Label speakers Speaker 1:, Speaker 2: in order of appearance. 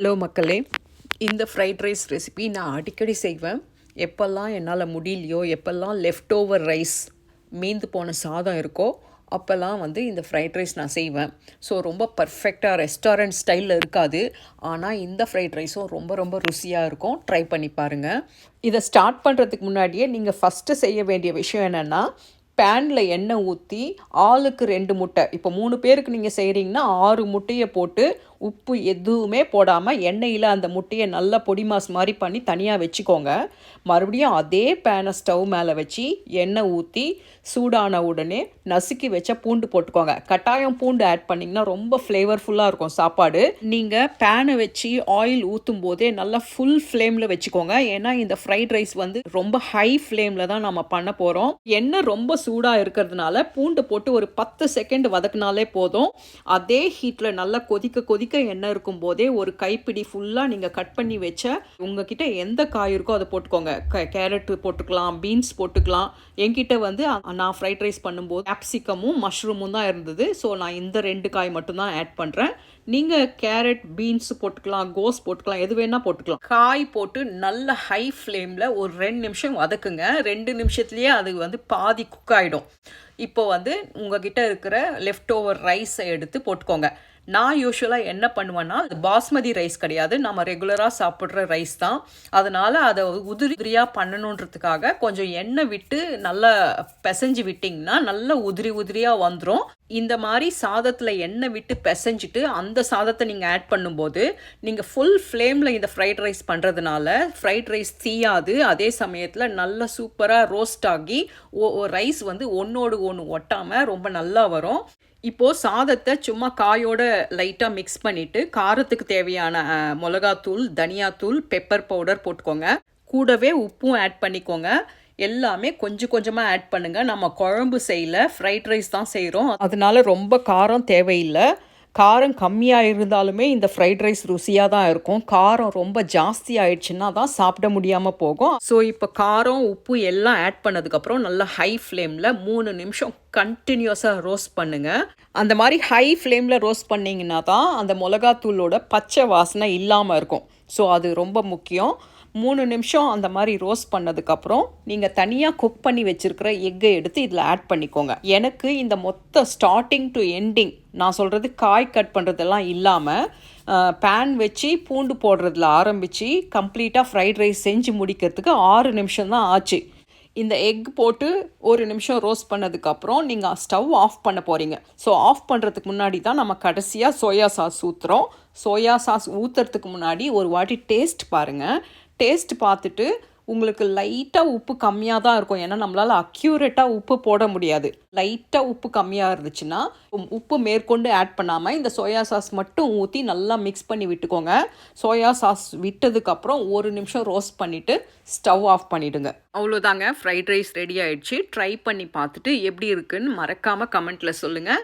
Speaker 1: Hello மக்களே. இந்த fried rice recipe நான் அடிக்கடி செய்வேன். எப்போல்லாம் என்னால் முடியலையோ எப்போல்லாம் லெஃப்ட் ஓவர் ரைஸ் மீந்து போன சாதம் இருக்கோ அப்போல்லாம் வந்து இந்த ஃப்ரைட் ரைஸ் நான் செய்வேன். ஸோ ரொம்ப பர்ஃபெக்டாக ரெஸ்டாரண்ட் ஸ்டைலில் இருக்காது. ஆனால் இந்த ஃப்ரைட் ரைஸும் ரொம்ப ரொம்ப ருசியாக இருக்கும். ட்ரை பண்ணி பாருங்கள் இதை ஸ்டார்ட் பண்ணுறதுக்கு முன்னாடியே நீங்கள் ஃபஸ்ட்டு செய்ய வேண்டிய விஷயம் என்னென்னா பேனில் எண்ணெய் ஊற்றி ஆளுக்கு ரெண்டு முட்டை. இப்போ மூணு பேருக்கு நீங்கள் செய்கிறீங்கன்னா ஆறு முட்டையை போட்டு உப்பு எதுவுமே போடாமல் எண்ணெயில் அந்த முட்டையை நல்லா பொடி மாஸ் மாதிரி பண்ணி தனியாக வச்சுக்கோங்க. மறுபடியும் அதே பேனை ஸ்டவ் மேலே வச்சு எண்ணெய் ஊற்றி சூடான உடனே நசுக்கி வச்ச பூண்டு போட்டுக்கோங்க. கட்டாயம் பூண்டு ஆட் பண்ணிங்கன்னா ரொம்ப ஃப்ளேவர்ஃபுல்லாக இருக்கும் சாப்பாடு. நீங்கள் பேனை வச்சு ஆயில் ஊற்றும் போதே நல்லா ஃபுல் ஃப்ளேமில் வச்சுக்கோங்க. ஏன்னா இந்த ஃப்ரைட் ரைஸ் வந்து ரொம்ப ஹை ஃப்ளேமில் தான் நம்ம பண்ண போகிறோம் எண்ணெய் ரொம்ப சூடாக இருக்கிறதுனால பூண்டு போட்டு ஒரு பத்து செகண்ட் வதக்குனாலே போதும். அதே ஹீட்டில் நல்லா கொதிக்க கொதிக்க எண்ணெய் இருக்கும் போதே ஒரு கைப்பிடி ஃபுல்லாக நீங்கள் கட் பண்ணி வச்ச உங்ககிட்ட எந்த காய் இருக்கோ அதை போட்டுக்கோங்க. கேரட்டு போட்டுக்கலாம் பீன்ஸ் போட்டுக்கலாம். என்கிட்ட வந்து நான் ஃப்ரைட் ரைஸ் பண்ணும்போது கேப்சிகமும் மஷ்ரூமும் தான் இருந்தது. ஸோ நான் இந்த ரெண்டு காய் மட்டும்தான் ஆட் பண்ணுறேன் நீங்கள் கேரட் பீன்ஸ் போட்டுக்கலாம் கோஸ் போட்டுக்கலாம் எது வேணால் போட்டுக்கலாம். காய் போட்டு நல்ல ஹை ஃப்ளேமில் ஒரு ரெண்டு நிமிஷம் வதக்குங்க. ரெண்டு நிமிஷத்துலேயே அது வந்து பாதி குக் ஆகிடும் இப்போ வந்து உங்ககிட்ட இருக்கிற லெஃப்ட் ஓவர் ரைஸை எடுத்து போட்டுக்கோங்க. நான் யூஸ்வலாக என்ன பண்ணுவேன்னா அது பாஸ்மதி ரைஸ் கிடையாது. நம்ம ரெகுலராக சாப்பிட்ற ரைஸ் தான். அதனால் அதை உதிரி உதிரியாக பண்ணணுன்றதுக்காக கொஞ்சம் எண்ணெய் விட்டு நல்லா பிசைஞ்சு விட்டிங்கன்னா நல்லா உதிரி உதிரியாக வந்துடும் இந்த மாதிரி சாதத்தில் எண்ணெய் விட்டு பிசைஞ்சிட்டு அந்த சாதத்தை நீங்கள் ஆட் பண்ணும்போது நீங்கள் ஃபுல் ஃப்ளேமில் இந்த ஃப்ரைட் ரைஸ் பண்ணுறதுனால ஃப்ரைட் ரைஸ் தீயாது. அதே சமயத்தில் நல்லா சூப்பராக ரோஸ்ட் ஆகி ரைஸ் வந்து ஒன்றோடு ஒன்று ஒட்டாமல் ரொம்ப நல்லா வரும். இப்போது சாதத்தை சும்மா காயோட லைட்டாக மிக்ஸ் பண்ணிவிட்டு காரத்துக்கு தேவையான மிளகாத்தூள் தனியாத்தூள் பெப்பர் பவுடர் போட்டுக்கோங்க. கூடவே உப்பும் ஆட் பண்ணிக்கோங்க. எல்லாமே கொஞ்சம் கொஞ்சமாக ஆட் பண்ணுங்கள் நம்ம குழம்பு செய்யல ஃப்ரைட் ரைஸ் தான் செய்கிறோம் அதனால ரொம்ப காரம் தேவையில்லை. காரம் கம்மியாக இருந்தாலுமே இந்த ஃப்ரைட் ரைஸ் ருசியாக தான் இருக்கும். காரம் ரொம்ப ஜாஸ்தி ஆயிடுச்சுன்னா தான் சாப்பிட முடியாமல் போகும். ஸோ இப்போ காரம் உப்பு எல்லாம் ஆட் பண்ணதுக்கப்புறம் நல்லா ஹை ஃப்ளேமில் மூணு நிமிஷம் கண்டினியூஸாக ரோஸ்ட் பண்ணுங்கள் அந்த மாதிரி ஹை ஃப்ளேமில் ரோஸ்ட் பண்ணிங்கன்னா தான் அந்த மிளகாத்தூளோட பச்சை வாசனை இல்லாமல் இருக்கும். ஸோ அது ரொம்ப முக்கியம். மூணு நிமிஷம் அந்த மாதிரி ரோஸ்ட் பண்ணதுக்கப்புறம் நீங்கள் தனியாக குக் பண்ணி வச்சுருக்கிற எக்கை எடுத்து இதில் ஆட் பண்ணிக்கோங்க. எனக்கு இந்த மொத்த ஸ்டார்டிங் டு எண்டிங் நான் சொல்கிறது காய் கட் பண்ணுறதெல்லாம் இல்லாமல் பேன் வச்சு பூண்டு போடுறதுல ஆரம்பித்து கம்ப்ளீட்டாக ஃப்ரைட் ரைஸ் செஞ்சு முடிக்கிறதுக்கு ஆறு நிமிஷம் தான் ஆச்சு. இந்த எக் போட்டு ஒரு நிமிஷம் ரோஸ்ட் பண்ணதுக்கப்புறம் நீங்கள் ஸ்டவ் ஆஃப் பண்ண போகிறீங்க ஸோ ஆஃப் பண்ணுறதுக்கு முன்னாடி தான் நம்ம கடைசியாக சோயா சாஸ் ஊற்றுறோம் சோயா சாஸ் ஊற்றுறதுக்கு முன்னாடி ஒரு வாட்டி டேஸ்ட் பாருங்கள் டேஸ்ட் பார்த்துட்டு உங்களுக்கு லைட்டாக உப்பு கம்மியாக தான் இருக்கும். ஏன்னா நம்மளால் அக்யூரேட்டாக உப்பு போட முடியாது. லைட்டாக உப்பு கம்மியாக இருந்துச்சுன்னா உப்பு மேற்கொண்டு ஆட் பண்ணாமல் இந்த சோயா சாஸ் மட்டும் ஊற்றி நல்லா மிக்ஸ் பண்ணி விட்டுக்கோங்க. சோயா சாஸ் விட்டதுக்கப்புறம் ஒரு நிமிஷம் ரோஸ்ட் பண்ணிவிட்டு ஸ்டவ் ஆஃப் பண்ணிவிடுங்க அவ்வளோதாங்க ஃப்ரைட் ரைஸ் ரெடி ஆகிடுச்சு ட்ரை பண்ணி பார்த்துட்டு எப்படி இருக்குன்னு மறக்காமல் கமெண்ட்டில் சொல்லுங்கள்